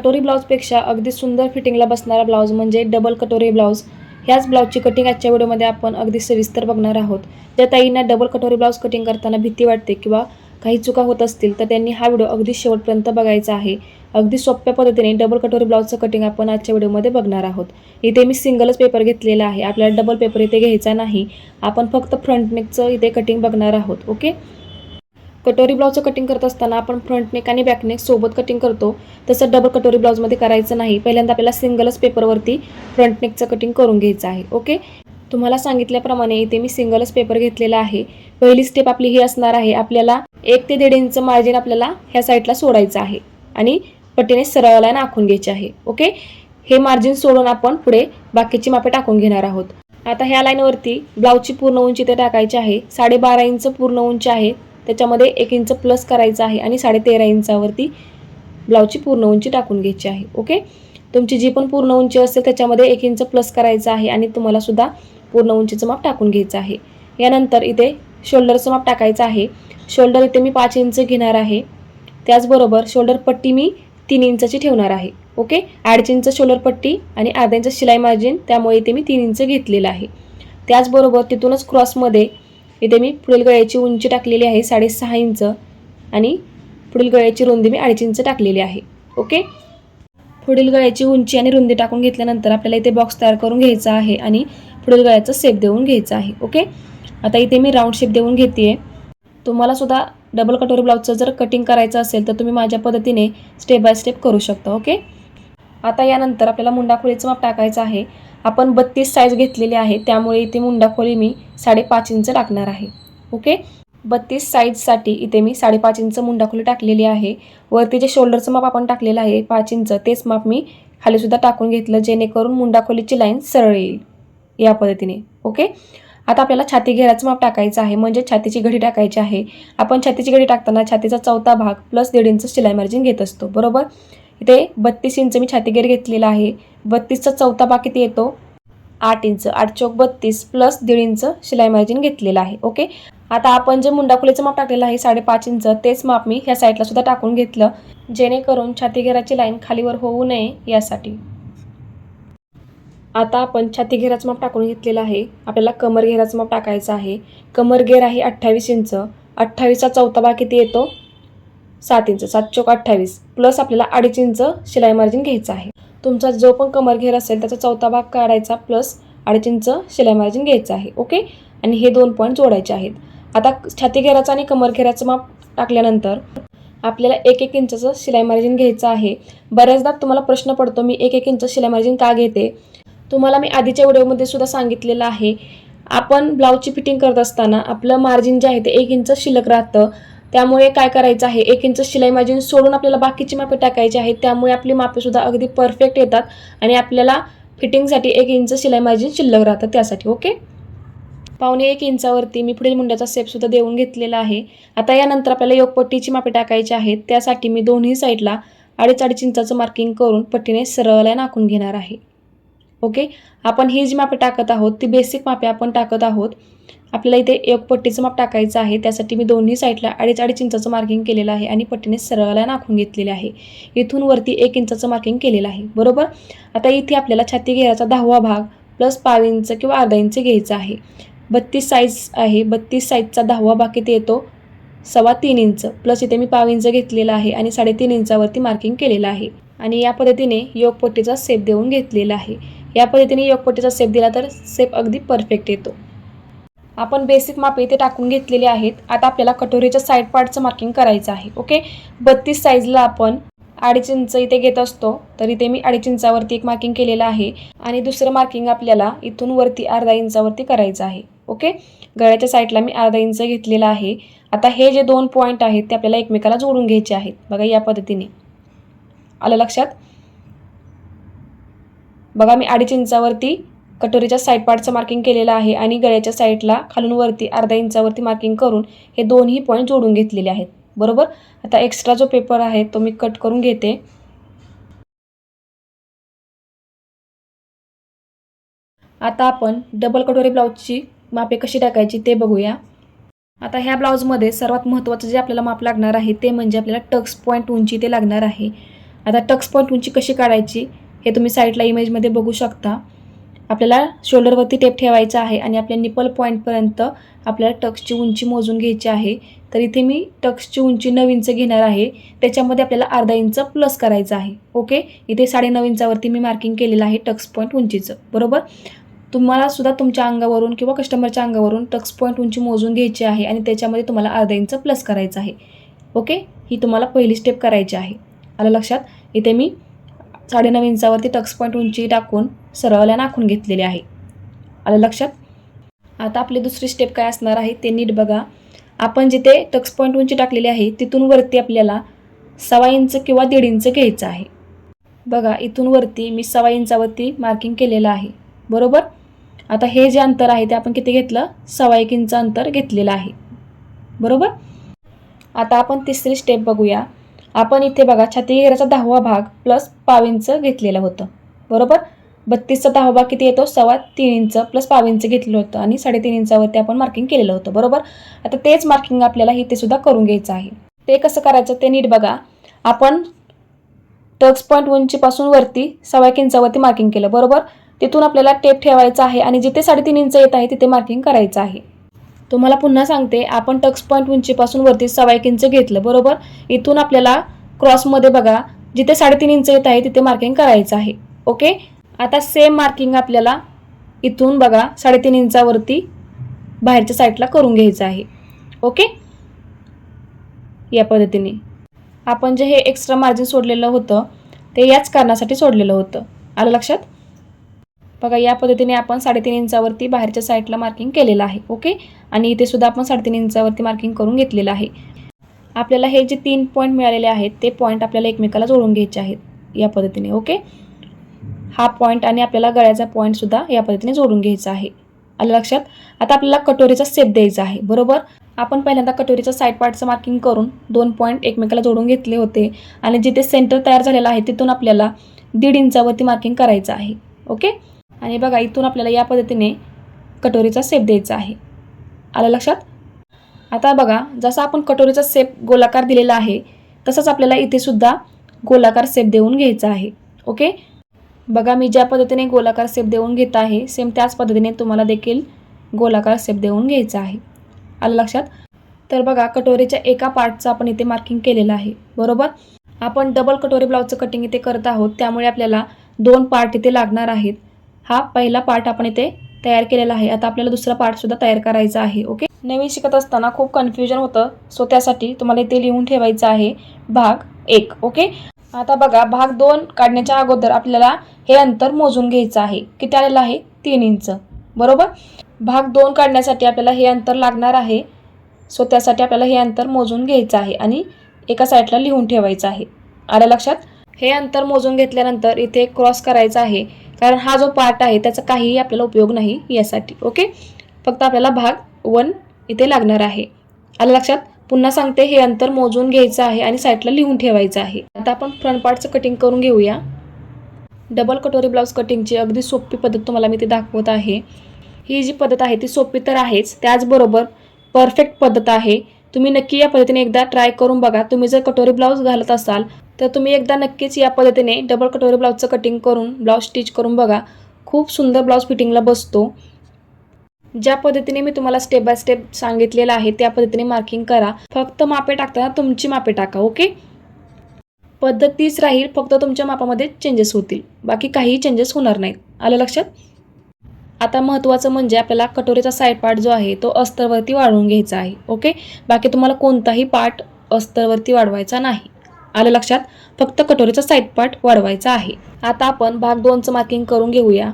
कटोरी ब्लाऊजपेक्षा अगदी सुंदर फिटिंगला बसणारा ब्लाऊज म्हणजे डबल कटोरी ब्लाऊज. ह्याच ब्लाऊजची कटिंग आजच्या व्हिडिओमध्ये आपण अगदी सविस्तर बघणार आहोत. ज्या ताईंना डबल कटोरी ब्लाऊज कटिंग करताना भीती वाटते किंवा काही चुका होत असतील तर त्यांनी हा व्हिडिओ अगदी शेवटपर्यंत बघायचा आहे. अगदी सोप्या पद्धतीने डबल कटोरी ब्लाऊजचं कटिंग आपण आजच्या व्हिडिओमध्ये बघणार आहोत. इथे मी सिंगलच पेपर घेतलेला आहे. आपल्याला डबल पेपर इथे घ्यायचा नाही. आपण फक्त फ्रंट नेकचं इथे कटिंग बघणार आहोत. ओके कटोरी ब्लाऊजचं कटिंग करत असताना आपण फ्रंट नेक आणि बॅक नेक सोबत कटिंग करतो. तसं डबल कटोरी ब्लाऊजमध्ये करायचं नाही. पहिल्यांदा आपल्याला सिंगलच पेपरवरती फ्रंट नेकचं कटिंग करून घ्यायचं आहे. ओके तुम्हाला सांगितल्याप्रमाणे इथे मी सिंगलच पेपर घेतलेला आहे. पहिली स्टेप आपली ही असणार आहे. आपल्याला एक ते दीड इंच मार्जिन आपल्याला ह्या साईडला सोडायचं आहे. आणि पट्टीने सरळ लाईन आखून घ्यायची आहे. ओके हे मार्जिन सोडून आपण पुढे बाकीची मापे टाकून घेणार आहोत. आता ह्या लाईनवरती ब्लाऊजची पूर्ण उंची ते टाकायची आहे. साडेबारा इंच पूर्ण उंची आहे. त्याच्यामध्ये एक इंच प्लस करायचं आहे आणि साडेतेरा इंचावरती ब्लाऊजची पूर्ण उंची टाकून घ्यायची आहे. ओके तुमची जी पण पूर्ण उंची असेल त्याच्यामध्ये एक इंच प्लस करायचं आहे आणि तुम्हाला सुद्धा पूर्ण उंचीचं माप टाकून घ्यायचं आहे. यानंतर इथे शोल्डरचं माप टाकायचं आहे. शोल्डर इथे मी पाच इंच घेणार आहे. त्याचबरोबर शोल्डर पट्टी मी तीन इंचाची ठेवणार आहे. ओके अडीच इंच शोल्डर पट्टी आणि अर्धा इंच शिलाई मार्जिन त्यामुळे इथे मी तीन इंच घेतलेलं आहे. त्याचबरोबर तिथूनच क्रॉसमध्ये इथे मी पुढील गळ्याची उंची टाकलेली आहे साडेसहा इंच आणि पुढील गळ्याची रुंदी मी अडीच इंच टाकलेली आहे. ओके? पुढील गळ्याची उंची आणि रुंदी टाकून घेतल्यानंतर आपल्याला इथे बॉक्स तयार करून घ्यायचा आहे आणि पुढील गळ्याचं शेप देऊन घ्यायचं आहे. ओके? आता इथे मी राऊंड शेप देऊन घेते तुम्हाला सुद्धा डबल कटोरी ब्लाऊजचं जर कटिंग करायचं असेल तर तुम्ही माझ्या पद्धतीने स्टेप बाय स्टेप करू शकता. ओके? आता यानंतर आपल्याला मुंडाखोलीचं माप टाकायचं आहे. आपण बत्तीस साईज घेतलेली आहे त्यामुळे इथे मुंडाखोली मी साडेपाच इंच टाकणार आहे. ओके बत्तीस साईजसाठी इथे मी साडेपाच इंच मुंडाखोली टाकलेली आहे. वरती जे शोल्डरचं माप आपण टाकलेलं आहे पाच इंच तेच माप मी खालीसुद्धा टाकून घेतलं जेणेकरून मुंडाखोलीची लाईन सरळ येईल या पद्धतीने. ओके आता आपल्याला छाती घेराचं माप टाकायचं आहे म्हणजे छातीची घडी टाकायची आहे. आपण छातीची घडी टाकताना छातीचा चौथा भाग प्लस दीड इंच शिलाई मार्जिन घेत असतो. बरोबर? इथे बत्तीस इंच मी छातीगेर घेतलेला आहे. बत्तीसचा चौथा भाग किती येतो? आठ इंच. आठ चौक बत्तीस प्लस दीड इंच शिलाई मार्जिन घेतलेलं आहे. ओके? आता आपण जे मुंडाखोलीचं माप टाकलेलं आहे साडेपाच इंच तेच माप मी ह्या साईडला सुद्धा टाकून घेतलं. जेणेकरून छाती घेराची लाईन खालीवर होऊ नये यासाठी. आता आपण छाती घेराचं माप टाकून घेतलेलं आहे. आपल्याला कमर घेराचं माप टाकायचं आहे. कमर घेर आहे अठ्ठावीस इंच. अठ्ठावीसचा चौथा भाग किती येतो? सात इंच सात चौक अठ्ठावीस प्लस आपल्याला अडीच इंच शिलाई मार्जिन घ्यायचं आहे. तुमचा जो पण कमर घेर असेल त्याचा चौथा भाग काढायचा प्लस अडीच इंच शिलाई मार्जिन घ्यायचं आहे ओके आणि हे दोन पॉईंट जोडायचे आहेत. आता छाती घेराचं आणि कमर घेराचं माप टाकल्यानंतर आपल्याला एक एक इंचचं शिलाई मार्जिन घ्यायचं आहे. बऱ्याचदा तुम्हाला प्रश्न पडतो मी एक एक इंच शिलाई मार्जिन का घेते? तुम्हाला मी आधीच्या व्हिडिओमध्ये सुद्धा सांगितलेलं आहे. आपण ब्लाऊजची फिटिंग करत असताना आपलं मार्जिन जे आहे ते एक इंच शिल्लक राहतं. त्यामुळे काय करायचं आहे? एक इंच शिलाई मार्जिन सोडून आपल्याला बाकीची मापे टाकायची आहेत. त्यामुळे आपली मापेसुद्धा अगदी परफेक्ट येतात. आणि आपल्याला फिटिंगसाठी एक इंच शिलाई मार्जिन शिल्लक राहतं त्यासाठी ओके पावणे एक इंचावरती मी पुढील मुंड्याचा सेपसुद्धा देऊन घेतलेला आहे. आता यानंतर आपल्याला योगपट्टीची मापे टाकायची आहेत. त्यासाठी मी दोन्ही साईडला अडीच अडीच इंचाचं मार्किंग करून पट्टीने सरळ लाईन आखून घेणार आहे. ओके आपण ही जी मापे टाकत आहोत ती बेसिक मापे आपण टाकत आहोत. आपल्याला इथे एक पट्टीचं माप टाकायचं आहे. त्यासाठी मी दोन्ही साईडला अडीच अडीच इंचाचं मार्किंग केलेलं आहे आणि पट्टीने सरळला नाखून घेतलेले आहे. इथून वरती एक इंचाचं मार्किंग केलेलं आहे. बरोबर? आता इथे आपल्याला छाती घेराचा दहावा भाग प्लस पाव इंच किंवा अर्धा इंच घ्यायचा आहे. बत्तीस साईज आहे. बत्तीस साईजचा दहावा भाग किती येतो. सव्वा तीन इंच. प्लस इथे मी पाव इंच घेतलेला आहे आणि साडेतीन इंचावरती मार्किंग केलेलं आहे. आणि या पद्धतीने योगपट्टीचा सेप देऊन घेतलेला आहे. या पद्धतीने योगपट्टीचा सेप दिला तर सेप अगदी परफेक्ट येतो. आपण बेसिक माप इथे टाकून घेतलेले आहेत. आता आपल्याला कटोरीच्या साईड पार्टचं मार्किंग करायचं आहे ओके बत्तीस साईजला आपण अडीच इंच इथे घेत असतो तर इथे मी अडीच इंचावरती एक मार्किंग केलेलं आहे. आणि दुसरं मार्किंग आपल्याला इथून वरती अर्धा इंचावरती करायचं आहे ओके गळ्याच्या साईडला मी अर्धा इंच घेतलेला आहे. आता हे जे दोन पॉईंट आहेत ते आपल्याला एकमेकाला जोडून घ्यायचे आहेत. बघा या पद्धतीने. आलं लक्षात? बघा मी अडीच इंचावरती कटोरीच्या साईड पार्टचं मार्किंग केलेलं आहे आणि गळ्याच्या साईडला खालून वरती अर्धा इंचावरती मार्किंग करून हे दोन्ही पॉईंट जोडून घेतलेले आहेत. बरोबर? आता एक्स्ट्रा जो पेपर आहे तो मी कट करून घेते. आता आपण डबल कटोरी ब्लाऊजची मापे कशी टाकायची ते बघूया. आता ह्या ब्लाऊजमध्ये सर्वात महत्त्वाचं जे आपल्याला माप लागणार आहे ते म्हणजे आपल्याला टक्स पॉईंट उंची ते लागणार आहे. आता टक्स पॉईंट उंची कशी काढायची हे तुम्ही साईडला इमेजमध्ये बघू शकता. आपल्याला शोल्डरवरती टेप ठेवायचा आहे आणि आपल्या निपल पॉईंटपर्यंत आपल्याला टक्सची उंची मोजून घ्यायची आहे. तर इथे मी टक्सची उंची नऊ इंच घेणार आहे. त्याच्यामध्ये आपल्याला अर्धा इंच प्लस करायचं आहे. ओके इथे साडेनऊ इंचावरती मी मार्किंग केलेलं आहे टक्स पॉईंट उंचीचं. बरोबर? तुम्हाला सुद्धा तुमच्या अंगावरून किंवा कस्टमरच्या अंगावरून टक्स पॉईंट उंची मोजून घ्यायची आहे आणि त्याच्यामध्ये तुम्हाला अर्धा इंच प्लस करायचं आहे. ओके ही तुम्हाला पहिली स्टेप करायची आहे. आलं लक्षात? इथे मी साडेनऊ इंचावरती टक्स पॉईंट उंची टाकून सरळल्या नाखून घेतलेली आहे. आलं लक्षात? आता आपली दुसरी स्टेप काय असणार आहे ते नीट बघा. आपण जिथे टक्स पॉईंट उंची टाकलेली आहे तिथून वरती आपल्याला सव्वा इंच किंवा दीड इंच घ्यायचं आहे. बघा इथून वरती मी सव्वा इंचावरती मार्किंग केलेलं आहे. बरोबर? आता हे जे अंतर आहे ते आपण किती घेतलं? सव्वा एक इंच अंतर घेतलेलं आहे. बरोबर? आता आपण तिसरी स्टेप बघूया. आपण इथे बघा छातीघेराचा दहावा भाग प्लस पाव इंच घेतलेलं होतं. बरोबर? बत्तीसचा दहावा भाग किती येतो? सव्वा तीन इंच प्लस पाव इंच घेतलं होतं आणि साडेतीन इंचावरती आपण मार्किंग केलेलं होतं. बरोबर? आता तेच मार्किंग आपल्याला इथे सुद्धा करून घ्यायचं आहे. ते कसं करायचं? ते नीट बघा. आपण टक्स पॉईंट उंचीपासून वरती सव्वा एक इंचावरती मार्किंग केलं. बरोबर? तिथून आपल्याला टेप ठेवायचा आहे आणि जिथे साडेतीन इंच येत आहे तिथे मार्किंग करायचं आहे. तुम्हाला पुन्हा सांगते आपण टक्स पॉईंट उंचीपासून वरती सवाय एक इंच घेतलं बरोबर? इथून आपल्याला क्रॉसमध्ये बघा जिथे साडेतीन इंच येत आहे तिथे मार्किंग करायचं आहे. ओके? आता सेम मार्किंग आपल्याला इथून बघा साडेतीन इंचावरती बाहेरच्या साईडला करून घ्यायचं आहे. ओके? या पद्धतीने. आपण जे हे एक्स्ट्रा मार्जिन सोडलेलं होतं ते याच कारणासाठी सोडलेलं होतं. आलं लक्षात? बघा या पद्धतीने आपण साडेतीन इंचावरती बाहेरच्या साईडला मार्किंग केलेलं आहे ओके आणि इथे सुद्धा आपण साडेतीन इंचावरती मार्किंग करून घेतलेलं आहे. आपल्याला हे जे तीन पॉईंट मिळालेले आहेत ते पॉईंट आपल्याला एकमेकाला जोडून घ्यायचे आहेत या पद्धतीने ओके हा पॉईंट आणि आपल्याला गळ्याचा पॉईंटसुद्धा या पद्धतीने जोडून घ्यायचा आहे. आलं लक्षात? आता आपल्याला कटोरीचा सेप द्यायचा आहे बरोबर? आपण पहिल्यांदा कटोरीचा साईड पार्टचं मार्किंग करून दोन पॉईंट एकमेकाला जोडून घेतले होते आणि जिथे सेंटर तयार झालेलं आहे तिथून आपल्याला दीड इंचावरती मार्किंग करायचं आहे ओके आणि बघा इथून आपल्याला या पद्धतीने कटोरीचा सेप द्यायचा आहे. आलं लक्षात? आता बघा जसा आपण कटोरीचा सेप गोलाकार दिलेला आहे तसंच आपल्याला इथे सुद्धा गोलाकार सेप देऊन घ्यायचा आहे. ओके? बघा मी ज्या पद्धतीने गोलाकार सेप देऊन घेत आहे सेम त्याच पद्धतीने तुम्हाला देखील गोलाकार सेप देऊन घ्यायचा आहे. आलं लक्षात? तर बघा कटोरीच्या एका पार्टचं आपण इथे मार्किंग केलेलं आहे. बरोबर? आपण डबल कटोरी ब्लाऊजचं कटिंग इथे करत आहोत त्यामुळे आपल्याला दोन पार्ट इथे लागणार आहेत. हा पहिला पार्ट आपण इथे तयार केलेला आहे. आता आपल्याला दुसरा पार्टसुद्धा तयार करायचा आहे ओके? नवीन शिकत असताना खूप कन्फ्युजन होतं. सो त्यासाठी तुम्हाला इथे लिहून ठेवायचं आहे भाग एक ओके? आता बघा भाग दोन काढण्याच्या अगोदर आपल्याला हे अंतर मोजून घ्यायचं आहे. किती आलेलं आहे? तीन इंच. बरोबर? भाग दोन काढण्यासाठी आपल्याला हे अंतर लागणार आहे. सो त्यासाठी आपल्याला हे अंतर मोजून घ्यायचं आहे आणि एका साईडला लिहून ठेवायचं आहे. आलं लक्षात? हे अंतर मोजून घेतल्यानंतर इथे क्रॉस करायचं आहे. कारण हा जो पार्ट आहे त्याचा काहीही आपल्याला उपयोग नाही यासाठी ओके फक्त आपल्याला भाग वन इथे लागणार आहे. आलं लक्षात? पुन्हा सांगते हे अंतर मोजून घ्यायचं आहे आणि साईडला लिहून ठेवायचं आहे. आता आपण फ्रंट पार्टचं कटिंग करून घेऊया. डबल कटोरी ब्लाऊज कटिंगची अगदी सोपी पद्धत तुम्हाला मी ते दाखवत आहे. ही जी पद्धत आहे ती सोपी तर आहेच. त्याचबरोबर परफेक्ट पद्धत आहे. तुम्ही नक्की या पद्धतीने एकदा ट्राय करून बघा. तुम्ही जर कटोरी ब्लाऊज घालत असाल तर तुम्ही एकदा नक्कीच या पद्धतीने डबल कटोरी ब्लाऊजचं कटिंग करून ब्लाऊज स्टिच करून बघा. खूप सुंदर ब्लाऊज फिटिंगला बसतो. ज्या पद्धतीने मी तुम्हाला स्टेप बाय स्टेप सांगितलेलं आहे त्या पद्धतीने मार्किंग करा. फक्त मापे टाकताना तुमची मापे टाका ओके पद्धत तीच राहील फक्त तुमच्या मापामध्ये चेंजेस होतील. बाकी काहीही चेंजेस होणार नाहीत. आलं लक्षात? आता महत्त्वाचं म्हणजे आपल्याला कटोरीचा साईड पार्ट जो आहे तो अस्तरवरती वाढवून घ्यायचा आहे ओके बाकी तुम्हाला कोणताही पार्ट अस्तरवरती वाढवायचा नाही. आलं लक्षात? फक्त कटोरीचा साईड पार्ट वाढवायचा आहे. आता आपण भाग दोनचं मार्किंग करून घेऊया.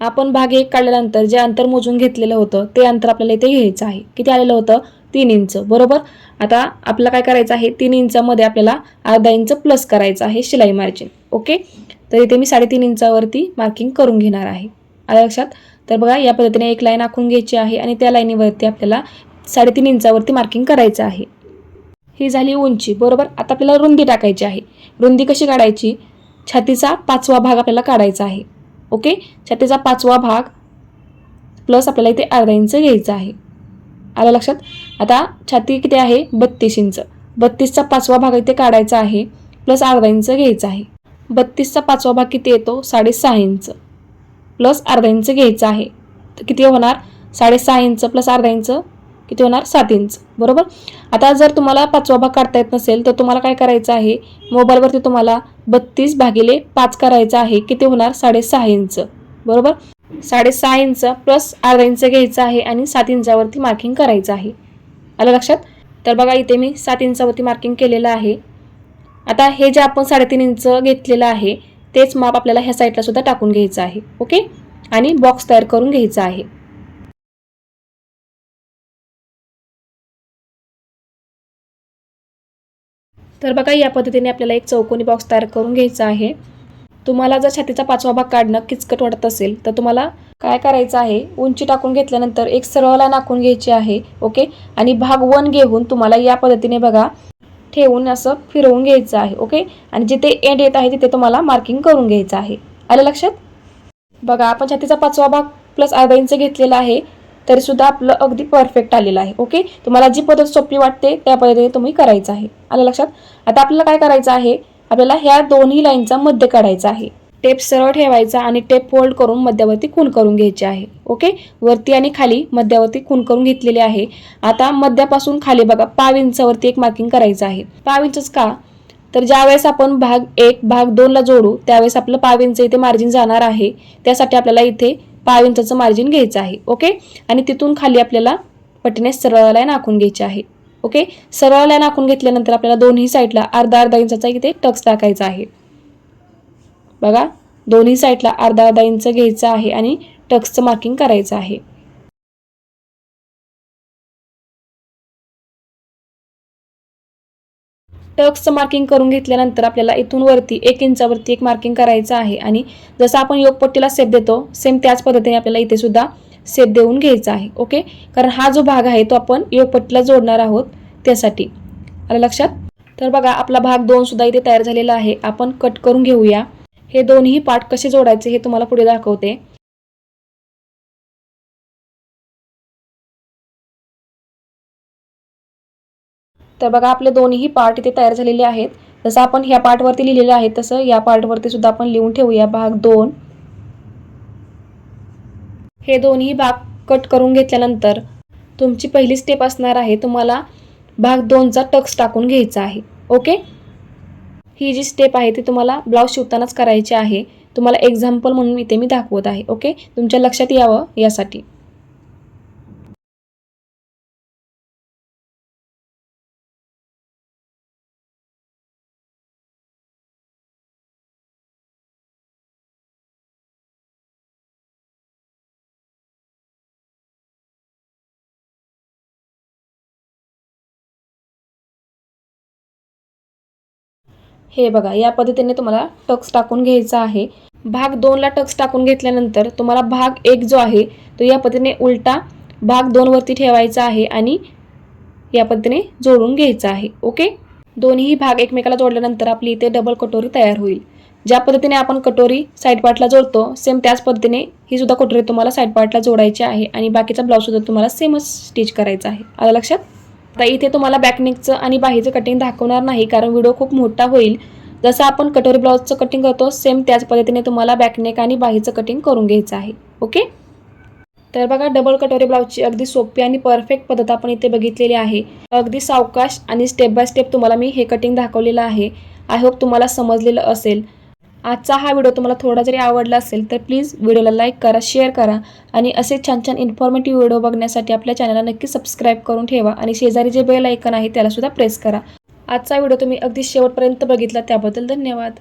आपण भाग एक काढल्यानंतर जे अंतर मोजून घेतलेलं होतं ते अंतर आपल्याला इथे घ्यायचं आहे. किती आलेलं होतं? तीन इंच बरोबर? आता आपल्याला काय करायचं आहे? तीन इंचामध्ये आपल्याला अर्धा इंच प्लस करायचं आहे शिलाई मार्जिन ओके तर इथे मी साडेतीन इंचावरती मार्किंग करून घेणार आहे. आलं लक्षात? तर बघा या पद्धतीने एक लाईन आखून घ्यायची आहे आणि त्या लाईनीवरती आपल्याला साडेतीन इंचावरती मार्किंग करायचं आहे. ही झाली उंची बरोबर? आता आपल्याला रुंदी टाकायची आहे. रुंदी कशी काढायची? छातीचा पाचवा भाग आपल्याला काढायचा आहे. ओके? छातीचा पाचवा भाग प्लस आपल्याला इथे अर्धा इंच घ्यायचा आहे. आलं लक्षात? आता छाती किती आहे? बत्तीस इंच. बत्तीसचा पाचवा भाग इथे काढायचा आहे प्लस अर्धा इंच घ्यायचं आहे. बत्तीसचा पाचवा भाग किती येतो? साडेसहा इंच. प्लस अर्धा इंच घ्यायचं आहे. तर किती होणार? साडेसहा इंच प्लस अर्धा इंच किती होणार? सात इंच. बरोबर? आता जर तुम्हाला पाचवा भाग काढता येत नसेल तर तुम्हाला काय करायचं आहे? मोबाईलवरती तुम्हाला बत्तीस भागिले पाच करायचं आहे. किती होणार? साडेसहा इंच. बरोबर? साडेसहा इंच प्लस अर्धा इंच घ्यायचं आहे आणि सात इंचावरती मार्किंग करायचं आहे. आलं लक्षात? तर बघा इथे मी सात इंचावरती मार्किंग केलेलं आहे. आता हे जे आपण साडेतीन इंच घेतलेलं आहे तेच माप आपल्याला ह्या साईडला सुद्धा टाकून घ्यायचं आहे. ओके आणि बॉक्स तयार करून घ्यायचा आहे. तर बघा या पद्धतीने आपल्याला एक चौकोनी बॉक्स तयार करून घ्यायचा आहे. तुम्हाला जर छातीचा पाचवा भाग काढणं किचकट वाटत असेल तर तुम्हाला काय करायचं आहे? उंची टाकून घेतल्यानंतर एक सरळ लाईन आखून घ्यायची आहे. ओके आणि भाग वन घेऊन तुम्हाला या पद्धतीने बघा ठेवून असं फिरवून घ्यायचं आहे ओके आणि जिथे एंड येत आहे तिथे तुम्हाला मार्किंग करून घ्यायचं आहे. आलं लक्षात? बघा आपण छातीचा पाचवा भाग प्लस अर्धा इंच घेतलेला आहे तरी सुद्धा आपलं अगदी परफेक्ट आलेलं आहे ओके तुम्हाला जी पद्धत सोपी वाटते त्या पद्धतीने तुम्ही करायचं आहे. आलं लक्षात? आता आपल्याला काय करायचं आहे? आपल्याला ह्या दोन्ही लाईनचा मध्य काढायचा आहे. टेप सरळ ठेवायचा आणि टेप फोल्ड करून मध्यावरती खून करून घ्यायचे आहे. ओके? वरती आणि खाली मध्यावरती खून करून घेतलेले आहे. आता मध्यापासून खाली बघा पाव इंचावरती एक मार्किंग करायचं आहे. पाव इंचच का? तर ज्यावेळेस आपण भाग एक भाग दोनला जोडू त्यावेळेस आपलं पाव इंच इथे मार्जिन जाणार आहे. त्यासाठी आपल्याला इथे पाव इंचाचं मार्जिन घ्यायचं आहे. ओके? आणि तिथून खाली आपल्याला पटीने सरळ लाईन आखून घ्यायची आहे. ओके? सरळ लाईन आखून घेतल्यानंतर आपल्याला दोन्ही साईडला अर्धा अर्धा इंचाचा इथे टक्स टाकायचा आहे. बघा दोन्ही साईडला अर्धा अर्धा इंच घ्यायचं आहे आणि टक्सचं मार्किंग करायचं आहे. टक्सचं मार्किंग करून घेतल्यानंतर आपल्याला इथून वरती एक इंचावरती एक मार्किंग करायचं आहे आणि जसं आपण योगपट्टीला सेप देतो सेम त्याच पद्धतीने आपल्याला इथे सुद्धा सेप देऊन घ्यायचा आहे ओके कारण हा जो भाग आहे तो आपण योगपट्टीला जोडणार आहोत त्यासाठी. आलं लक्षात? तर बघा आपला भाग दोन सुद्धा इथे तयार झालेला आहे. आपण कट करून घेऊया. हे दोन्ही पार्ट कसे जोडायचे हे तुम्हाला पुढे दाखवते. तर बघा आपले दोन्ही पार्ट इथे तयार झालेले आहेत. जसं आपण ह्या पार्टवरती लिहिलेलं आहे तसं या पार्टवरती सुद्धा आपण लिहून ठेवूया. भाग दोन. हे दोन्ही भाग कट करून घेतल्यानंतर तुमची पहिली स्टेप असणार आहे तुम्हाला भाग दोनचा टक्स टाकून घ्यायचा आहे. ओके? ही जी स्टेप आहे ती तुम्हाला ब्लाऊज शिवतानाच करायची आहे. तुम्हाला एक्झाम्पल म्हणून इथे मी दाखवत आहे ओके तुमच्या लक्षात यावं यासाठी. हे बघा या पद्धतीने तुम्हाला टक्स टाकून घ्यायचा आहे. भाग दोनला टक्स टाकून घेतल्यानंतर तुम्हाला भाग एक जो आहे तो या पद्धतीने उलटा भाग दोनवरती ठेवायचा आहे आणि या पद्धतीने जोडून घ्यायचा आहे. ओके? दोन्ही भाग एकमेकाला जोडल्यानंतर आपली इथे डबल कटोरी तयार होईल. ज्या पद्धतीने आपण कटोरी साईड पार्टला जोडतो सेम त्याच पद्धतीने ही सुद्धा कटोरी तुम्हाला साईड पार्टला जोडायची आहे आणि बाकीचा ब्लाऊज सुद्धा तुम्हाला सेमच स्टिच करायचा आहे. आलं लक्षात? आता इथे तुम्हाला बॅकनेकचं आणि बाहीचं कटिंग दाखवणार नाही कारण व्हिडिओ खूप मोठा होईल. जसं आपण कटोरी ब्लाऊजचं कटिंग करतो सेम त्याच पद्धतीने तुम्हाला बॅकनेक आणि बाहीचं कटिंग करून घ्यायचं आहे. ओके तर बघा डबल कटोरी ब्लाऊजची अगदी सोपी आणि परफेक्ट पद्धत आपण इथे बघितलेली आहे. अगदी सावकाश आणि स्टेप बाय स्टेप तुम्हाला मी हे कटिंग दाखवलेलं आहे. आय होप तुम्हाला समजलेलं असेल. आजचा हा व्हिडिओ तुम्हाला थोडा जरी आवडला असेल तर प्लीज व्हिडिओला लाईक करा शेअर करा आणि असे छान छान इन्फॉर्मेटिव्ह व्हिडिओ बघण्यासाठी आपल्या चॅनलला नक्की सबस्क्राईब करून ठेवा आणि शेजारी जे बेल ऐकन आहे त्याला सुद्धा प्रेस करा. आजचा व्हिडिओ तुम्ही अगदी शेवटपर्यंत बघितला त्याबद्दल धन्यवाद.